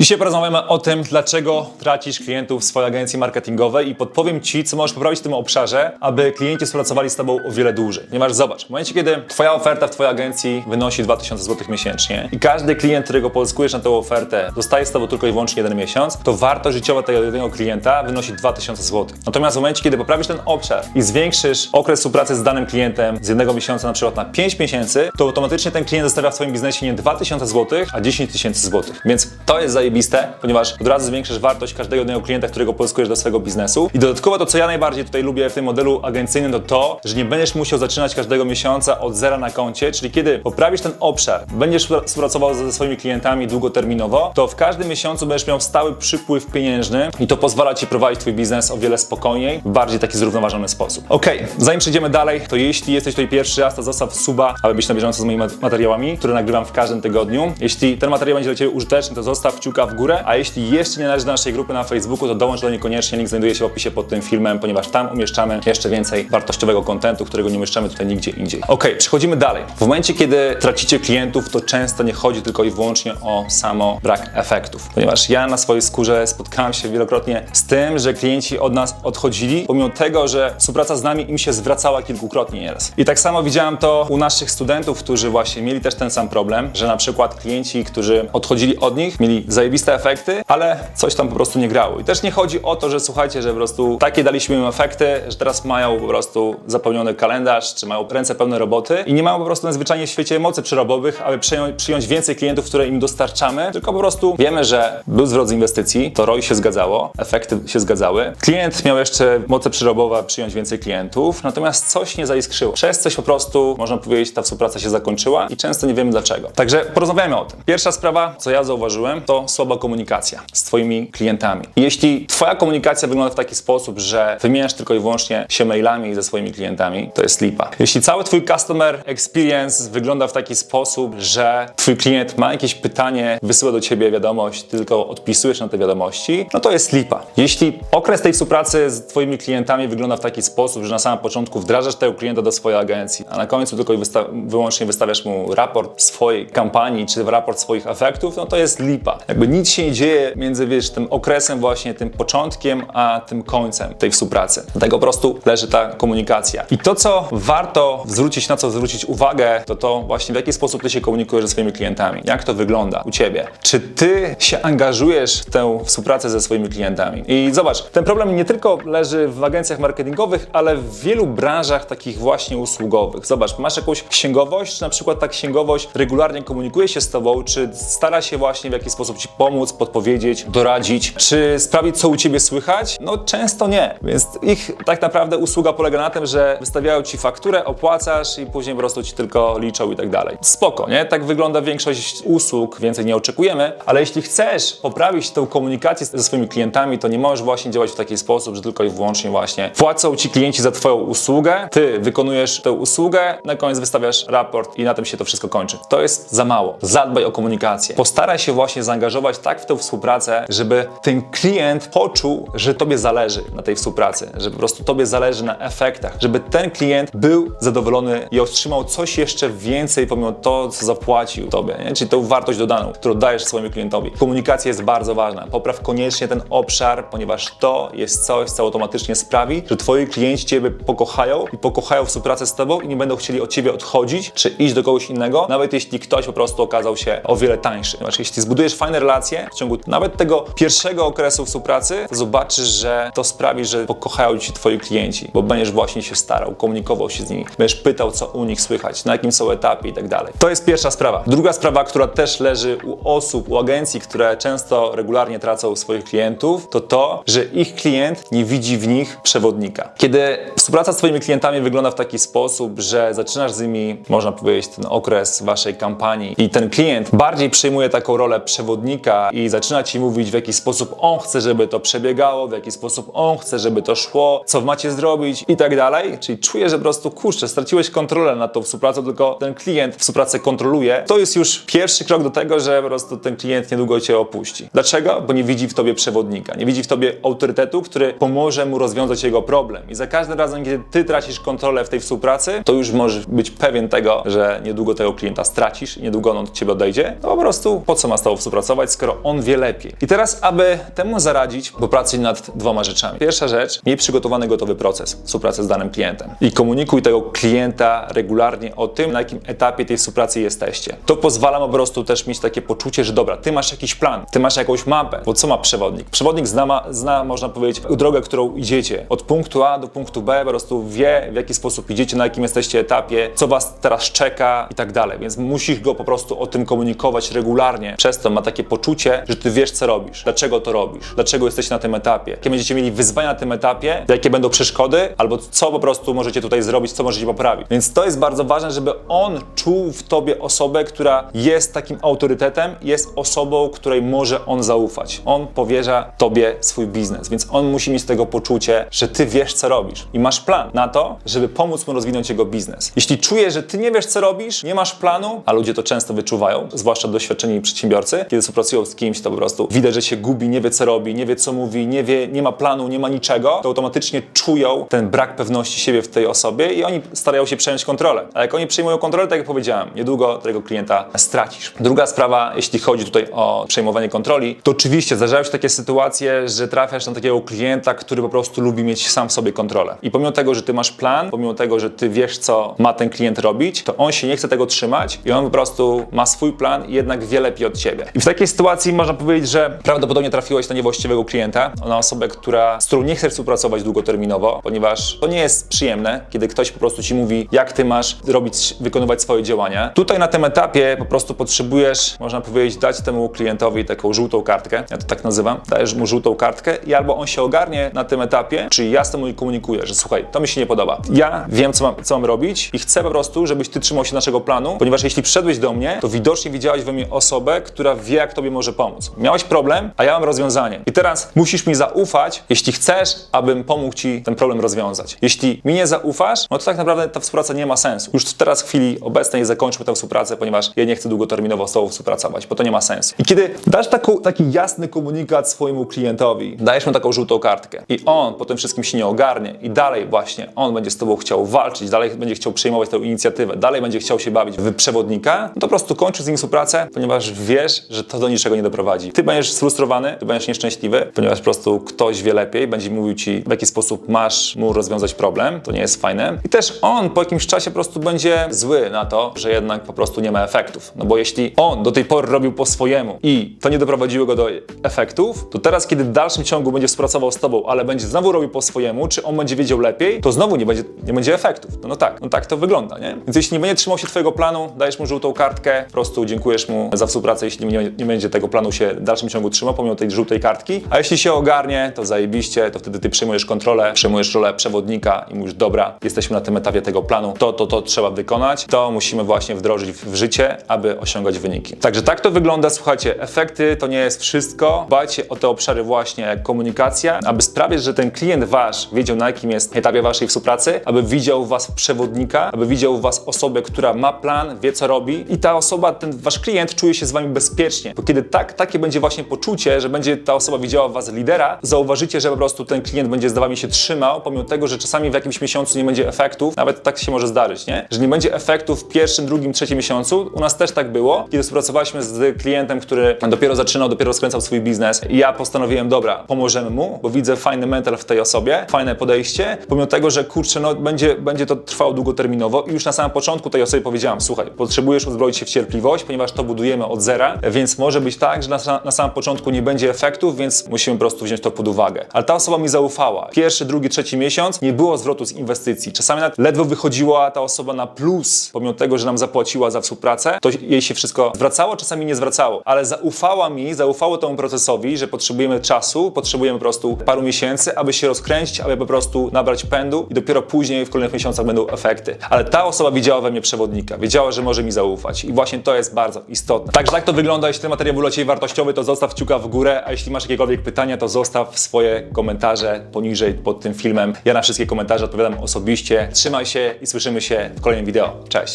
Dzisiaj porozmawiamy o tym, dlaczego tracisz klientów w swojej agencji marketingowej i podpowiem Ci, co możesz poprawić w tym obszarze, aby klienci współpracowali z Tobą o wiele dłużej. Ponieważ zobacz, w momencie, kiedy Twoja oferta w Twojej agencji wynosi 2000 zł miesięcznie i każdy klient, którego pozyskujesz na tę ofertę, zostaje z Tobą tylko i wyłącznie jeden miesiąc, to wartość życiowa tego jednego klienta wynosi 2000 zł. Natomiast w momencie, kiedy poprawisz ten obszar i zwiększysz okres współpracy z danym klientem z jednego miesiąca na przykład na 5 miesięcy, to automatycznie ten klient zostawia w Twoim biznesie nie 2000 zł, a 10 tysięcy złotych. Więc to jest zajebiste, ponieważ od razu zwiększysz wartość każdego jednego klienta, którego pozyskujesz do swojego biznesu. I dodatkowo to, co ja najbardziej tutaj lubię w tym modelu agencyjnym, to to, że nie będziesz musiał zaczynać każdego miesiąca od zera na koncie, czyli kiedy poprawisz ten obszar, będziesz współpracował ze swoimi klientami długoterminowo, to w każdym miesiącu będziesz miał stały przypływ pieniężny i to pozwala Ci prowadzić Twój biznes o wiele spokojniej, w bardziej taki zrównoważony sposób. Ok, zanim przejdziemy dalej, to jeśli jesteś tutaj pierwszy raz, to zostaw suba, aby być na bieżąco z moimi mat- materiałami, które nagrywam w każdym tygodniu. Jeśli ten materiał będzie dla Ciebie użyteczny, to zostaw kciuka w górę, a jeśli jeszcze nie należysz do naszej grupy na Facebooku, to dołącz do niej koniecznie, link znajduje się w opisie pod tym filmem, ponieważ tam umieszczamy jeszcze więcej wartościowego kontentu, którego nie umieszczamy tutaj nigdzie indziej. Ok, przechodzimy dalej. W momencie, kiedy tracicie klientów, to często nie chodzi tylko i wyłącznie o samo brak efektów, ponieważ ja na swojej skórze spotkałem się wielokrotnie z tym, że klienci od nas odchodzili, pomimo tego, że współpraca z nami im się zwracała kilkukrotnie nieraz. I tak samo widziałem to u naszych studentów, którzy właśnie mieli też ten sam problem, że na przykład klienci, którzy odchodzili od nich, mieli zajebiste efekty, ale coś tam po prostu nie grało. I też nie chodzi o to, że słuchajcie, że po prostu takie daliśmy im efekty, że teraz mają po prostu zapełniony kalendarz, czy mają ręce pełne roboty i nie mają po prostu najzwyczajniej w świecie mocy przerobowych, aby przyjąć, więcej klientów, które im dostarczamy, tylko po prostu wiemy, że był zwrot z inwestycji, to ROI się zgadzało, efekty się zgadzały. Klient miał jeszcze moce przerobowe, przyjąć więcej klientów, natomiast coś nie zaiskrzyło. Przez coś po prostu, można powiedzieć, ta współpraca się zakończyła i często nie wiemy dlaczego. Także porozmawiamy o tym. Pierwsza sprawa, co ja zauważyłem, to słaba komunikacja z Twoimi klientami. Jeśli Twoja komunikacja wygląda w taki sposób, że wymieniasz tylko i wyłącznie się mailami ze swoimi klientami, to jest lipa. Jeśli cały Twój customer experience wygląda w taki sposób, że Twój klient ma jakieś pytanie, wysyła do Ciebie wiadomość, Ty tylko odpisujesz na te wiadomości, no to jest lipa. Jeśli okres tej współpracy z Twoimi klientami wygląda w taki sposób, że na samym początku wdrażasz tego klienta do swojej agencji, a na końcu tylko i wysta- wyłącznie wystawiasz mu raport swojej kampanii, czy raport swoich efektów, no to jest lipa. Jakby nic się nie dzieje między, wiesz, tym okresem właśnie, tym początkiem, a tym końcem tej współpracy. Dlatego po prostu leży ta komunikacja. I to, co warto zwrócić, na co zwrócić uwagę, to to właśnie w jaki sposób ty się komunikujesz ze swoimi klientami. Jak to wygląda u ciebie? Czy ty się angażujesz w tę współpracę ze swoimi klientami? I zobacz, ten problem nie tylko leży w agencjach marketingowych, ale w wielu branżach takich właśnie usługowych. Zobacz, masz jakąś księgowość, czy na przykład ta księgowość regularnie komunikuje się z tobą, czy stara się właśnie w jakiś sposób ci pomóc, podpowiedzieć, doradzić, czy sprawić, co u ciebie słychać? No często nie. Więc ich tak naprawdę usługa polega na tym, że wystawiają ci fakturę, opłacasz i później po prostu ci tylko liczą i tak dalej. Spoko, nie? Tak wygląda większość usług, więcej nie oczekujemy, ale jeśli chcesz poprawić tą komunikację ze swoimi klientami, to nie możesz właśnie działać w taki sposób, że tylko i wyłącznie właśnie płacą ci klienci za twoją usługę, ty wykonujesz tę usługę, na koniec wystawiasz raport i na tym się to wszystko kończy. To jest za mało. Zadbaj o komunikację. Postaraj się właśnie zaangażować tak w tę współpracę, żeby ten klient poczuł, że tobie zależy na tej współpracy, że po prostu tobie zależy na efektach, żeby ten klient był zadowolony i otrzymał coś jeszcze więcej pomimo to, co zapłacił tobie, nie? czyli tą wartość dodaną, którą dajesz swojemu klientowi. Komunikacja jest bardzo ważna. Popraw koniecznie ten obszar, ponieważ to jest coś, co automatycznie sprawi, że twoi klienci ciebie pokochają i pokochają współpracę z tobą i nie będą chcieli od ciebie odchodzić, czy iść do kogoś innego, nawet jeśli ktoś po prostu okazał się o wiele tańszy. Ponieważ jeśli zbudujesz fajne relacje w ciągu nawet tego pierwszego okresu współpracy, to zobaczysz, że to sprawi, że pokochają ci twoi klienci, bo będziesz właśnie się starał, komunikował się z nimi, będziesz pytał, co u nich słychać, na jakim są etapie i tak dalej. To jest pierwsza sprawa. Druga sprawa, która też leży u osób, u agencji, które często regularnie tracą swoich klientów, to to, że ich klient nie widzi w nich przewodnika. Kiedy współpraca z twoimi klientami wygląda w taki sposób, że zaczynasz z nimi, można powiedzieć, ten okres waszej kampanii i ten klient bardziej przejmuje taką rolę przewodnika i zaczyna ci mówić, w jaki sposób on chce, żeby to przebiegało, w jaki sposób on chce, żeby to szło, co macie zrobić i tak dalej. Czyli czuję, że po prostu kurczę, straciłeś kontrolę nad tą współpracą, tylko ten klient współpracę kontroluje. To jest już pierwszy krok do tego, że po prostu ten klient niedługo cię opuści. Dlaczego? Bo nie widzi w tobie przewodnika, nie widzi w tobie autorytetu, który pomoże mu rozwiązać jego problem. I za każdym razem, kiedy ty tracisz kontrolę w tej współpracy, to już możesz być pewien tego, że niedługo tego klienta stracisz i niedługo on od ciebie odejdzie. No po prostu po co ma z tobą współpracować? Współpracować, skoro on wie lepiej. I teraz, aby temu zaradzić, popracuj nad dwoma rzeczami. Pierwsza rzecz, miej przygotowany gotowy proces współpracy z danym klientem i komunikuj tego klienta regularnie o tym, na jakim etapie tej współpracy jesteście. To pozwala po prostu też mieć takie poczucie, że dobra, ty masz jakiś plan, ty masz jakąś mapę, bo co ma przewodnik? Przewodnik zna, ma, zna można powiedzieć, drogę, którą idziecie od punktu A do punktu B, po prostu wie, w jaki sposób idziecie, na jakim jesteście etapie, co was teraz czeka i tak dalej, więc musisz go po prostu o tym komunikować regularnie. Przez to ma takie poczucie, że ty wiesz, co robisz, dlaczego to robisz, dlaczego jesteście na tym etapie, jakie będziecie mieli wyzwania na tym etapie, jakie będą przeszkody, albo co po prostu możecie tutaj zrobić, co możecie poprawić. Więc to jest bardzo ważne, żeby on czuł w tobie osobę, która jest takim autorytetem, jest osobą, której może on zaufać. On powierza tobie swój biznes, więc on musi mieć tego poczucie, że ty wiesz, co robisz i masz plan na to, żeby pomóc mu rozwinąć jego biznes. Jeśli czuje, że ty nie wiesz, co robisz, nie masz planu, a ludzie to często wyczuwają, zwłaszcza doświadczeni przedsiębiorcy, kiedy współpracują z kimś, to po prostu widać, że się gubi, nie wie, co robi, nie wie, co mówi, nie wie, nie ma planu, nie ma niczego, to automatycznie czują ten brak pewności siebie w tej osobie i oni starają się przejąć kontrolę. A jak oni przejmują kontrolę, tak jak powiedziałem, niedługo tego klienta stracisz. Druga sprawa, jeśli chodzi tutaj o przejmowanie kontroli, to oczywiście zdarzają się takie sytuacje, że trafiasz na takiego klienta, który po prostu lubi mieć sam w sobie kontrolę. I pomimo tego, że ty masz plan, pomimo tego, że ty wiesz, co ma ten klient robić, to on się nie chce tego trzymać i on po prostu ma swój plan i jednak wie lepiej od ciebie. I w takiej sytuacji można powiedzieć, że prawdopodobnie trafiłeś na niewłaściwego klienta, na osobę, która, z którą nie chcesz współpracować długoterminowo, ponieważ to nie jest przyjemne, kiedy ktoś po prostu ci mówi, jak ty masz robić, wykonywać swoje działania. Tutaj na tym etapie po prostu potrzebujesz, można powiedzieć, dać temu klientowi taką żółtą kartkę, ja to tak nazywam, dajesz mu żółtą kartkę i albo on się ogarnie na tym etapie, czyli jasno mu komunikuję, że słuchaj, to mi się nie podoba. Ja wiem, co mam, co mam robić i chcę po prostu, żebyś ty trzymał się naszego planu, ponieważ jeśli przyszedłeś do mnie, to widocznie widziałeś we mnie osobę, która wie, jak tobie może pomóc. Miałeś problem, a ja mam rozwiązanie. I teraz musisz mi zaufać, jeśli chcesz, abym pomógł ci ten problem rozwiązać. Jeśli mi nie zaufasz, no to tak naprawdę ta współpraca nie ma sensu. Już teraz w chwili obecnej zakończmy tę współpracę, ponieważ ja nie chcę długoterminowo z tobą współpracować, bo to nie ma sensu. I kiedy dasz taką, taki jasny komunikat swojemu klientowi, dajesz mu taką żółtą kartkę i on po tym wszystkim się nie ogarnie i dalej właśnie on będzie z tobą chciał walczyć, dalej będzie chciał przejmować tę inicjatywę, dalej będzie chciał się bawić w przewodnika, no to po prostu kończysz z nim współpracę, ponieważ wiesz, że to do niczego nie doprowadzi. Ty będziesz sfrustrowany, ty będziesz nieszczęśliwy, ponieważ po prostu ktoś wie lepiej, będzie mówił ci, w jaki sposób masz mu rozwiązać problem, to nie jest fajne. I też on po jakimś czasie po prostu będzie zły na to, że jednak po prostu nie ma efektów. No bo jeśli on do tej pory robił po swojemu i to nie doprowadziło go do efektów, to teraz, kiedy w dalszym ciągu będzie współpracował z tobą, ale będzie znowu robił po swojemu, czy on będzie wiedział lepiej, to znowu nie będzie, nie będzie efektów. No, no tak, no tak to wygląda, nie? Więc jeśli nie będzie trzymał się twojego planu, dajesz mu żółtą kartkę, po prostu dziękujesz mu za współpracę, jeśli nie, nie będzie tego planu się w dalszym ciągu trzymał, pomimo tej żółtej kartki. A jeśli się ogarnie, to zajebiście, to wtedy ty przejmujesz kontrolę, przejmujesz rolę przewodnika i mówisz, dobra, jesteśmy na tym etapie tego planu, to, to, to trzeba wykonać, to musimy właśnie wdrożyć w życie, aby osiągać wyniki. Także tak to wygląda, słuchajcie, efekty to nie jest wszystko. Dbajcie o te obszary właśnie jak komunikacja, aby sprawić, że ten klient wasz wiedział na jakim jest etapie waszej współpracy, aby widział was przewodnika, aby widział was osobę, która ma plan, wie co robi i ta osoba, ten wasz klient czuje się z wami bezpiecznie, bo kiedy tak, takie będzie właśnie poczucie, że będzie ta osoba widziała w was lidera, zauważycie, że po prostu ten klient będzie z wami się trzymał, pomimo tego, że czasami w jakimś miesiącu nie będzie efektów, nawet tak się może zdarzyć, nie? Że nie będzie efektów w pierwszym, drugim, trzecim miesiącu. U nas też tak było, kiedy współpracowaliśmy z klientem, który dopiero zaczynał, dopiero skręcał swój biznes i ja postanowiłem, dobra, pomożemy mu, bo widzę fajny mental w tej osobie, fajne podejście, pomimo tego, że kurczę, no będzie, będzie to trwało długoterminowo i już na samym początku tej osobie powiedziałam, słuchaj, potrzebujesz uzbroić się w cierpliwość, ponieważ to budujemy od zera, więc może być tak, że na, na samym początku nie będzie efektów, więc musimy po prostu wziąć to pod uwagę. Ale ta osoba mi zaufała. Pierwszy, drugi, trzeci miesiąc nie było zwrotu z inwestycji. Czasami nawet ledwo wychodziła ta osoba na plus, pomimo tego, że nam zapłaciła za współpracę, to jej się wszystko zwracało, czasami nie zwracało, ale zaufała mi, zaufało temu procesowi, że potrzebujemy czasu, potrzebujemy po prostu paru miesięcy, aby się rozkręcić, aby po prostu nabrać pędu i dopiero później w kolejnych miesiącach będą efekty. Ale ta osoba widziała we mnie przewodnika, wiedziała, że może mi zaufać i właśnie to jest bardzo istotne. Także tak to wygląda, jeśli ten materiał był dla Ciebie wartościowy, to zostaw kciuka w górę, a jeśli masz jakiekolwiek pytania, to zostaw swoje komentarze poniżej pod tym filmem. Ja na wszystkie komentarze odpowiadam osobiście. Trzymaj się i słyszymy się w kolejnym wideo. Cześć!